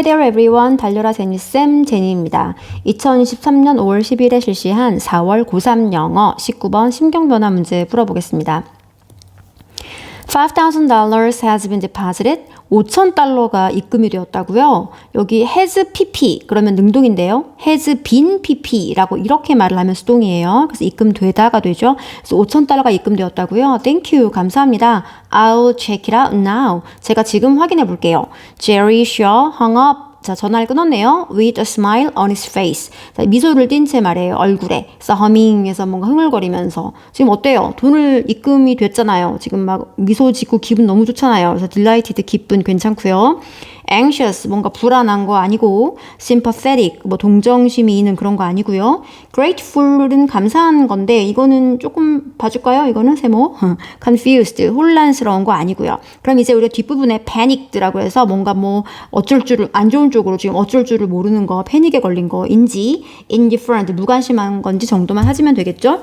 Hey there everyone, 달려라 제니쌤 제니입니다. 2023년 5월 10일에 실시한 4월 고3 영어 19번 심경변화 문제 풀어보겠습니다. $5,000 has been deposited. 5,000달러가 입금이 되었다고요. 여기 has pp 그러면 능동인데요. has been pp라고 이렇게 말을 하면 수동이에요. 그래서 입금되다가 되죠. 그래서 5,000달러가 입금되었다고요. Thank you. 감사합니다. I'll check it out now. 제가 지금 확인해 볼게요. Jerry Shaw hung up 자, 전화를 끊었네요. With a smile on his face. 자, 미소를 띈채 말해요. 얼굴에. 그래서 허밍해서 뭔가 흥얼거리면서. 지금 어때요? 돈을 입금이 됐잖아요. 지금 막 미소 짓고 기분 너무 좋잖아요. 그래서 delighted 기쁜 괜찮고요. Anxious 뭔가 불안한 거 아니고 sympathetic 뭐 동정심이 있는 그런 거 아니고요. grateful은 감사한 건데 이거는 조금 봐줄까요? 이거는 세모 confused 혼란스러운 거 아니고요. 그럼 이제 우리가 뒷부분에 paniced라고 해서 뭔가 뭐 어쩔 줄을 안 좋은 쪽으로 지금 어쩔 줄을 모르는 거 패닉에 걸린 거인지 indifferent 무관심한 건지 정도만 하시면 되겠죠?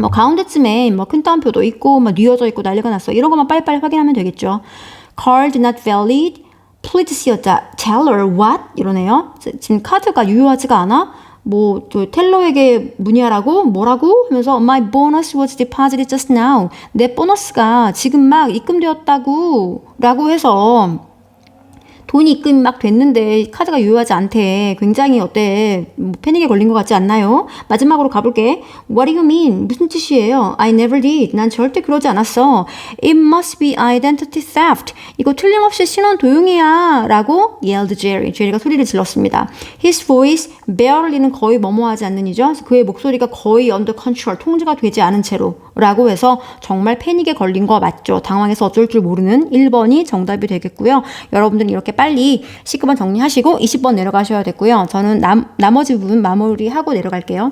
뭐 가운데쯤에 뭐 큰 따옴표도 있고 뭐 뉘어져 있고 난리가 났어 이런 것만 빨리빨리 확인하면 되겠죠. card not valid please see a teller what 이러네요. 지금 카드가 유효하지가 않아. 뭐, 저 텔러에게 문의하라고? 뭐라고? 하면서 My bonus was deposited just now. 내 보너스가 지금 막 입금되었다고 라고 해서 돈이 입금이 막 됐는데 카드가 유효하지 않대. 굉장히 어때? 뭐 패닉에 걸린 것 같지 않나요? 마지막으로 가볼게. What do you mean? 무슨 뜻이에요? I never did. 난 절대 그러지 않았어. It must be identity theft. 이거 틀림없이 신원 도용이야. 라고 yelled Jerry. 제리가 소리를 질렀습니다. His voice barely는 거의 뭐뭐하지 않는 이죠. 그의 목소리가 거의 under control, 통제가 되지 않은 채로. 라고 해서 정말 패닉에 걸린 거 맞죠. 당황해서 어쩔 줄 모르는 1번이 정답이 되겠고요. 여러분들은 이렇게 빨리 19번 정리하시고 20번 내려가셔야 됐고요. 저는 남, 나머지 부분 마무리하고 내려갈게요.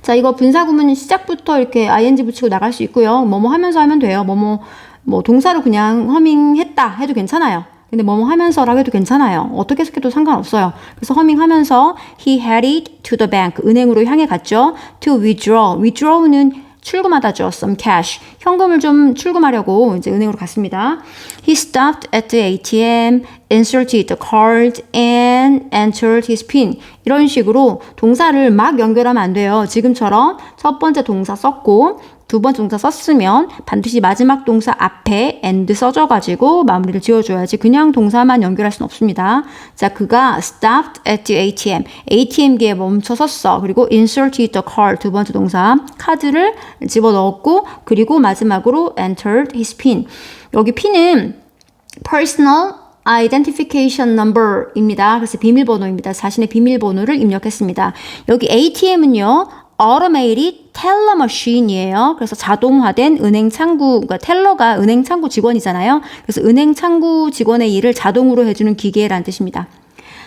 자, 이거 분사 구문 시작부터 이렇게 ing 붙이고 나갈 수 있고요. 뭐뭐 하면서 하면 돼요. 뭐뭐 뭐 동사로 그냥 허밍했다 해도 괜찮아요. 근데 뭐뭐 하면서라고 해도 괜찮아요. 어떻게 해석해도 상관없어요. 그래서 허밍하면서 he headed to the bank 은행으로 향해 갔죠. to withdraw. withdraw는 출금하다죠. some cash. 현금을 좀 출금하려고 이제 은행으로 갔습니다. He stopped at the ATM, inserted the card and entered his pin. 이런 식으로 동사를 막 연결하면 안 돼요. 지금처럼 첫 번째 동사 썼고 두 번째 동사 썼으면 반드시 마지막 동사 앞에 and 써줘가지고 마무리를 지어줘야지 그냥 동사만 연결할 수는 없습니다. 자, 그가 stopped at the ATM. ATM기에 멈춰 섰어. 그리고 inserted the card. 두 번째 동사. 카드를 집어넣었고, 그리고 마지막으로 entered his pin. 여기 핀은 personal identification number입니다. 그래서 비밀번호입니다. 자신의 비밀번호를 입력했습니다. 여기 ATM은요, automated teller machine이에요. 그래서 자동화된 은행 창구, 그러니까 텔러가 은행 창구 직원이잖아요. 그래서 은행 창구 직원의 일을 자동으로 해주는 기계라는 뜻입니다.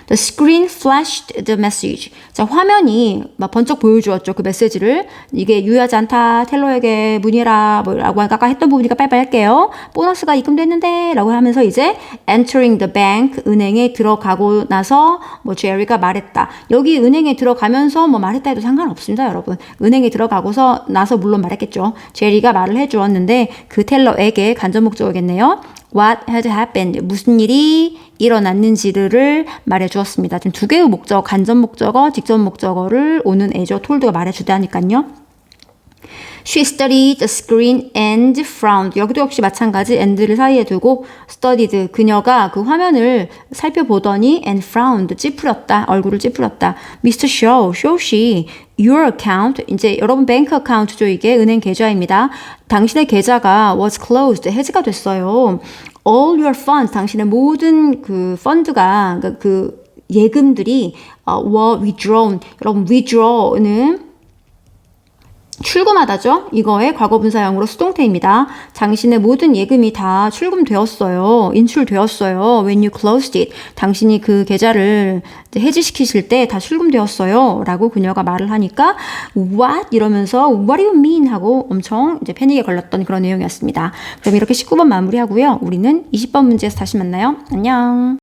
The screen flashed the message. 자, 화면이 막 번쩍 보여주었죠. 그 메시지를. 이게 유효하지 않다. 텔러에게 문의해라. 뭐, 라고 아까 했던 부분이니까 빨리빨리 할게요. 보너스가 입금됐는데. 라고 하면서 이제 entering the bank. 은행에 들어가고 나서 뭐 제리가 말했다. 여기 은행에 들어가면서 뭐 말했다 해도 상관없습니다. 여러분. 은행에 들어가고서 나서 물론 말했겠죠. 제리가 말을 해주었는데 그 텔러에게 간접 목적어겠네요. What had happened? 무슨 일이 일어났는지를 말해 주었습니다. 지금 두 개의 목적, 간접 목적어, 직접 목적어를 오는 애죠. 톨드가 말해 주다니까요. She studied screen and frowned. 여기도 역시 마찬가지 and를 사이에 두고 studied. 그녀가 그 화면을 살펴보더니 and frowned. 찌푸렸다. 얼굴을 찌푸렸다. Mr. Shaw, Shaw 씨, your account. 이제 여러분 뱅크 어카운트죠. 이게 은행 계좌입니다. 당신의 계좌가 was closed. 해지가 됐어요. All your funds. 당신의 모든 그 펀드가 그, 그 예금들이 어, were withdrawn. 여러분 withdraw는 출금하다죠. 이거의 과거분사형으로 수동태입니다. 당신의 모든 예금이 다 출금되었어요. 인출되었어요. When you closed it. 당신이 그 계좌를 해지시키실 때 다 출금되었어요. 라고 그녀가 말을 하니까 What? 이러면서 What do you mean? 하고 엄청 이제 패닉에 걸렸던 그런 내용이었습니다. 그럼 이렇게 19번 마무리하고요. 우리는 20번 문제에서 다시 만나요. 안녕.